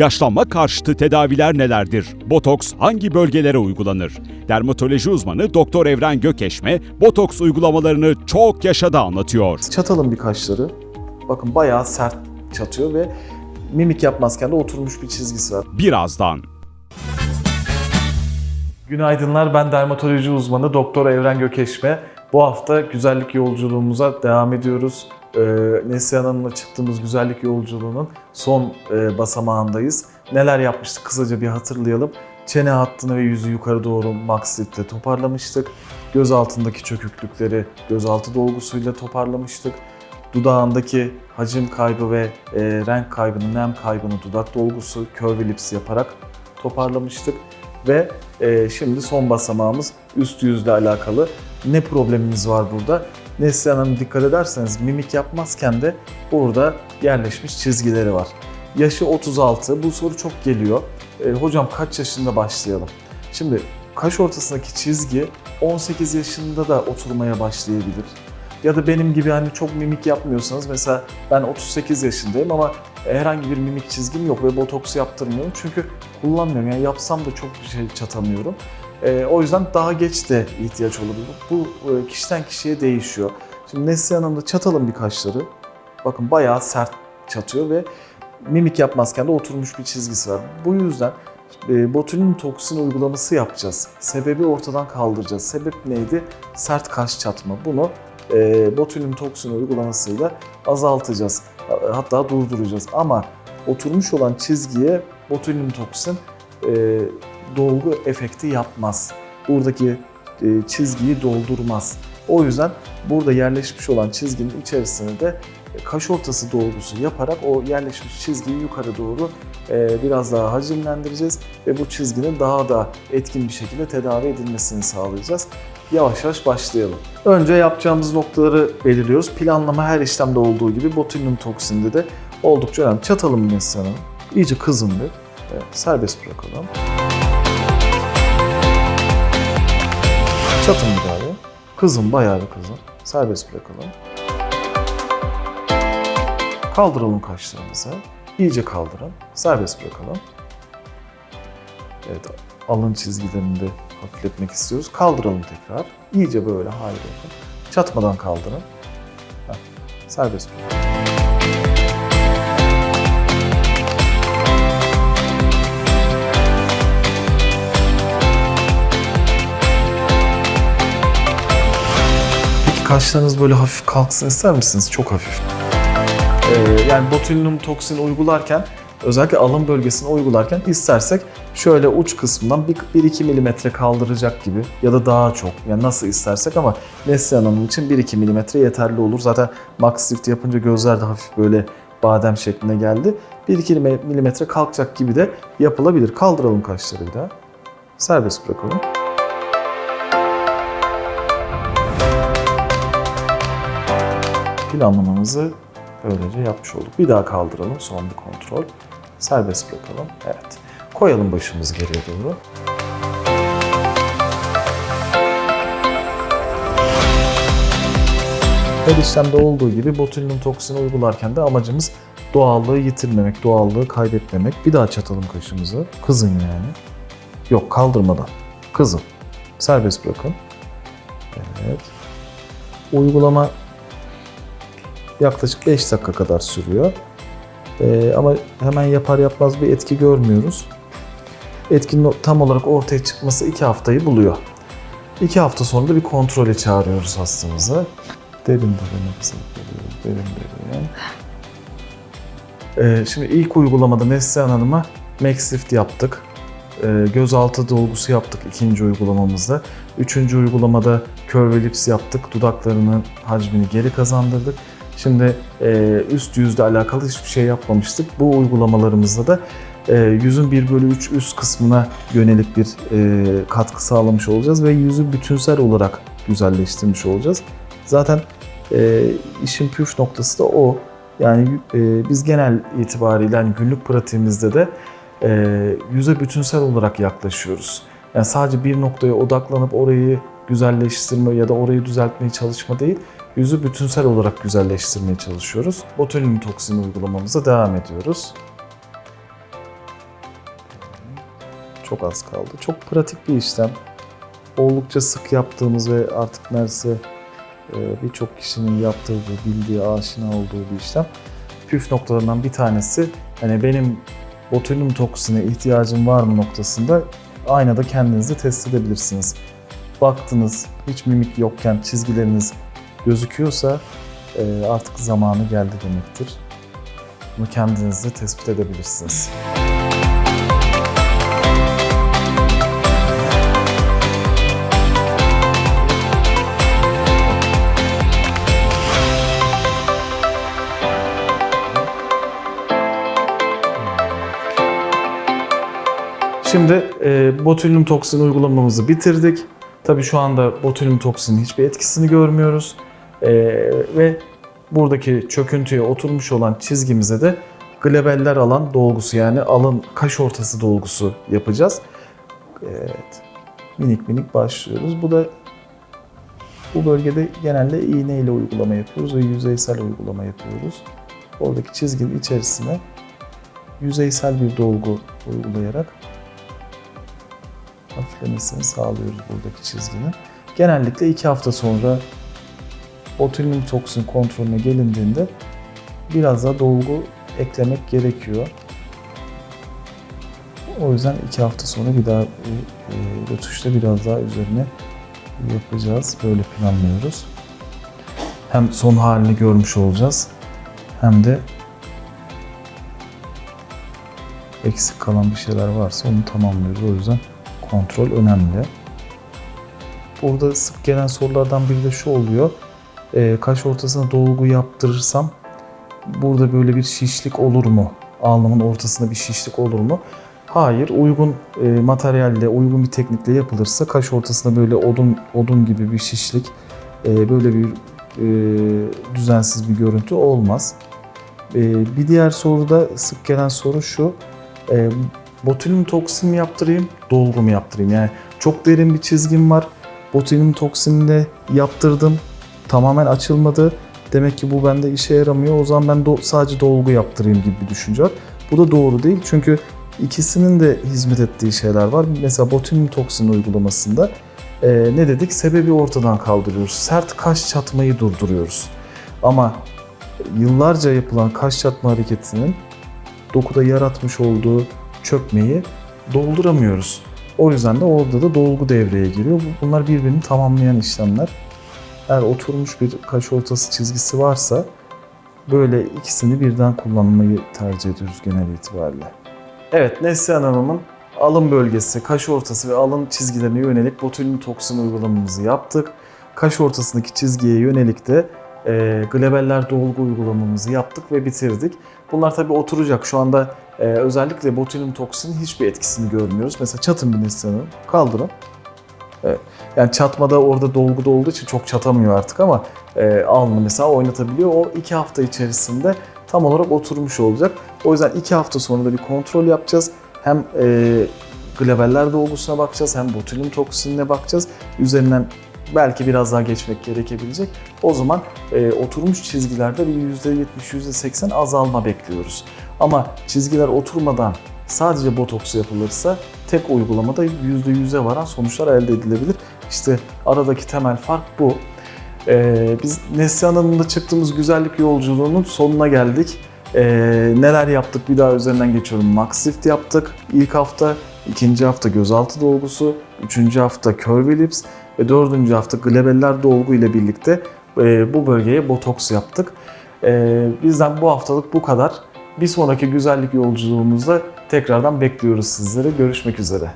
Yaşlanma karşıtı tedaviler nelerdir? Botoks hangi bölgelere uygulanır? Dermatoloji uzmanı Doktor Evren Gökeşme, botoks uygulamalarını çok yaşada anlatıyor. Çatalın bir kaşları. Bakın bayağı sert çatıyor ve mimik yapmazken de oturmuş bir çizgisi var. Birazdan. Günaydınlar ben dermatoloji uzmanı Doktor Evren Gökeşme. Bu hafta güzellik yolculuğumuza devam ediyoruz. Ee, Neslihan Hanım'la çıktığımız güzellik yolculuğunun son e, basamağındayız. Neler yapmıştık kısaca bir hatırlayalım. Çene hattını ve yüzü yukarı doğru lift toparlamıştık. Göz altındaki çöküklükleri gözaltı dolgusuyla toparlamıştık. Dudağındaki hacim kaybı ve e, renk kaybını, nem kaybını dudak dolgusu, curvy lips yaparak toparlamıştık. Ve e, şimdi son basamağımız üst yüzle alakalı. Ne problemimiz var burada? Neslihan Hanım dikkat ederseniz mimik yapmazken de burada yerleşmiş çizgileri var. Yaşı 36, bu soru çok geliyor. E, hocam kaç yaşında başlayalım? Şimdi kaş ortasındaki çizgi 18 yaşında da oturmaya başlayabilir. Ya da benim gibi hani çok mimik yapmıyorsanız mesela ben 38 yaşındayım ama herhangi bir mimik çizgim yok ve botoks yaptırmıyorum çünkü kullanmıyorum. Yani yapsam da çok bir şey çatamıyorum. Ee, o yüzden daha geç de ihtiyaç olabilir. Bu e, kişiden kişiye değişiyor. Şimdi Neslihan Hanım'da çatalın bir kaşları. Bakın bayağı sert çatıyor ve mimik yapmazken de oturmuş bir çizgisi var. Bu yüzden e, botulin toksin uygulaması yapacağız. Sebebi ortadan kaldıracağız. Sebep neydi? Sert kaş çatma. Bunu e, botulin toksin uygulamasıyla azaltacağız. Hatta durduracağız. Ama oturmuş olan çizgiye botulin toksin e, dolgu efekti yapmaz. Buradaki e, çizgiyi doldurmaz. O yüzden burada yerleşmiş olan çizginin içerisine de kaş ortası dolgusu yaparak o yerleşmiş çizgiyi yukarı doğru e, biraz daha hacimlendireceğiz ve bu çizginin daha da etkin bir şekilde tedavi edilmesini sağlayacağız. Yavaş yavaş başlayalım. Önce yapacağımız noktaları belirliyoruz. Planlama her işlemde olduğu gibi botulinum toksinde de oldukça önemli. Çatalım mesela. İyice kızın bir. Evet, serbest bırakalım. Daha bir. Kızın bayağı bir kızın. Serbest bırakalım. Kaldıralım kaşlarımızı. İyice kaldırın. Serbest bırakalım. Evet, alın çizgilerini de hafifletmek istiyoruz. Kaldıralım tekrar. İyice böyle hali bakın. Çatmadan kaldırın. Heh, Serbest bırakın. Kaşlarınız böyle hafif kalksın ister misiniz? Çok hafif. Ee, yani botulinum toksin uygularken özellikle alın bölgesine uygularken istersek şöyle uç kısmından 1-2 milimetre kaldıracak gibi ya da daha çok yani nasıl istersek ama Neslihan Hanım için 1-2 milimetre yeterli olur. Zaten Max Lift yapınca gözler de hafif böyle badem şekline geldi. 1-2 milimetre kalkacak gibi de yapılabilir. Kaldıralım kaşları bir daha. Serbest bırakalım. Planlamamızı böylece yapmış olduk. Bir daha kaldıralım son bir kontrol. Serbest bırakalım. Evet. Koyalım başımızı geriye doğru. Her işlemde olduğu gibi botulinum toksini uygularken de amacımız doğallığı yitirmemek, doğallığı kaybetmemek. Bir daha çatalım kaşımızı. Kızın yani. Yok kaldırmadan. Kızın. Serbest bırakın. Evet. Uygulama yaklaşık 5 dakika kadar sürüyor. Ee, ama hemen yapar yapmaz bir etki görmüyoruz. Etkinin tam olarak ortaya çıkması 2 haftayı buluyor. 2 hafta sonra da bir kontrole çağırıyoruz hastamızı. Derin derin nefes alıyoruz. Derin derin. Ee, şimdi ilk uygulamada Neslihan Hanım'a Max Lift yaptık. Ee, gözaltı dolgusu yaptık ikinci uygulamamızda. Üçüncü uygulamada Curve Lips yaptık. Dudaklarının hacmini geri kazandırdık. Şimdi e, üst yüzle alakalı hiçbir şey yapmamıştık. Bu uygulamalarımızda da e, yüzün 1 bölü 3 üst kısmına yönelik bir e, katkı sağlamış olacağız ve yüzü bütünsel olarak güzelleştirmiş olacağız. Zaten e, işin püf noktası da o. Yani e, biz genel itibariyle hani günlük pratiğimizde de e, yüze bütünsel olarak yaklaşıyoruz. Yani sadece bir noktaya odaklanıp orayı güzelleştirme ya da orayı düzeltmeye çalışma değil, yüzü bütünsel olarak güzelleştirmeye çalışıyoruz. Botulinum toksin uygulamamıza devam ediyoruz. Çok az kaldı. Çok pratik bir işlem. Oldukça sık yaptığımız ve artık neredeyse e, birçok kişinin yaptığı, bildiği, aşina olduğu bir işlem. Püf noktalarından bir tanesi hani benim botulinum toksine ihtiyacım var mı noktasında aynada kendinizi test edebilirsiniz. Baktınız hiç mimik yokken çizgileriniz gözüküyorsa e, artık zamanı geldi demektir. Bunu kendinizde tespit edebilirsiniz. Şimdi e, botulinum toksin uygulamamızı bitirdik. Tabii şu anda botulinum toksinin hiçbir etkisini görmüyoruz. E, ve buradaki çöküntüye oturmuş olan çizgimize de glabeller alan dolgusu yani alın kaş ortası dolgusu yapacağız. Evet. Minik minik başlıyoruz. Bu da bu bölgede genelde iğne ile uygulama yapıyoruz ve yüzeysel uygulama yapıyoruz. Oradaki çizginin içerisine yüzeysel bir dolgu uygulayarak hafiflemesini sağlıyoruz buradaki çizginin. Genellikle iki hafta sonra botulinum toksin kontrolüne gelindiğinde biraz da dolgu eklemek gerekiyor. O yüzden iki hafta sonra bir daha e, rötuşta biraz daha üzerine yapacağız. Böyle planlıyoruz. Hem son halini görmüş olacağız hem de eksik kalan bir şeyler varsa onu tamamlıyoruz. O yüzden kontrol önemli. Burada sık gelen sorulardan biri de şu oluyor. Ee, kaş ortasına dolgu yaptırırsam burada böyle bir şişlik olur mu? Alnımın ortasında bir şişlik olur mu? Hayır, uygun e, materyalle, uygun bir teknikle yapılırsa kaş ortasında böyle odun odun gibi bir şişlik, e, böyle bir e, düzensiz bir görüntü olmaz. E, bir diğer soruda sık gelen soru şu. E, botulinum toksin mi yaptırayım, dolgu mu yaptırayım? Yani çok derin bir çizgim var. Botulinum toksinle yaptırdım. Tamamen açılmadı. Demek ki bu bende işe yaramıyor. O zaman ben do- sadece dolgu yaptırayım gibi bir düşünce var. Bu da doğru değil. Çünkü ikisinin de hizmet ettiği şeyler var. Mesela botulinum toksin uygulamasında e, ne dedik? Sebebi ortadan kaldırıyoruz. Sert kaş çatmayı durduruyoruz. Ama yıllarca yapılan kaş çatma hareketinin dokuda yaratmış olduğu çökmeyi dolduramıyoruz. O yüzden de orada da dolgu devreye giriyor. Bu- Bunlar birbirini tamamlayan işlemler. Eğer oturmuş bir kaş ortası çizgisi varsa böyle ikisini birden kullanmayı tercih ediyoruz genel itibariyle. Evet Neslihan Hanım'ın alın bölgesi, kaş ortası ve alın çizgilerine yönelik botulinum toksin uygulamamızı yaptık. Kaş ortasındaki çizgiye yönelik de e, glabeller dolgu uygulamamızı yaptık ve bitirdik. Bunlar tabii oturacak. Şu anda e, özellikle botulinum toksinin hiçbir etkisini görmüyoruz. Mesela çatın bir Hanım, kaldırın. Evet. Yani çatmada orada dolguda olduğu için çok çatamıyor artık ama e, alnı mesela oynatabiliyor. O iki hafta içerisinde tam olarak oturmuş olacak. O yüzden iki hafta sonra da bir kontrol yapacağız. Hem e, glabeller dolgusuna bakacağız hem botulinum toksinine bakacağız. Üzerinden belki biraz daha geçmek gerekebilecek. O zaman e, oturmuş çizgilerde bir %70, %80 azalma bekliyoruz. Ama çizgiler oturmadan sadece botoks yapılırsa tek uygulamada %100'e varan sonuçlar elde edilebilir. İşte aradaki temel fark bu. Ee, biz Neslihan Hanım'la çıktığımız güzellik yolculuğunun sonuna geldik. Ee, neler yaptık bir daha üzerinden geçiyorum. Max Lift yaptık ilk hafta, ikinci hafta gözaltı dolgusu, üçüncü hafta curvy lips ve dördüncü hafta glabeller dolgu ile birlikte e, bu bölgeye botoks yaptık. Ee, bizden bu haftalık bu kadar. Bir sonraki güzellik yolculuğumuzda tekrardan bekliyoruz sizleri. Görüşmek üzere.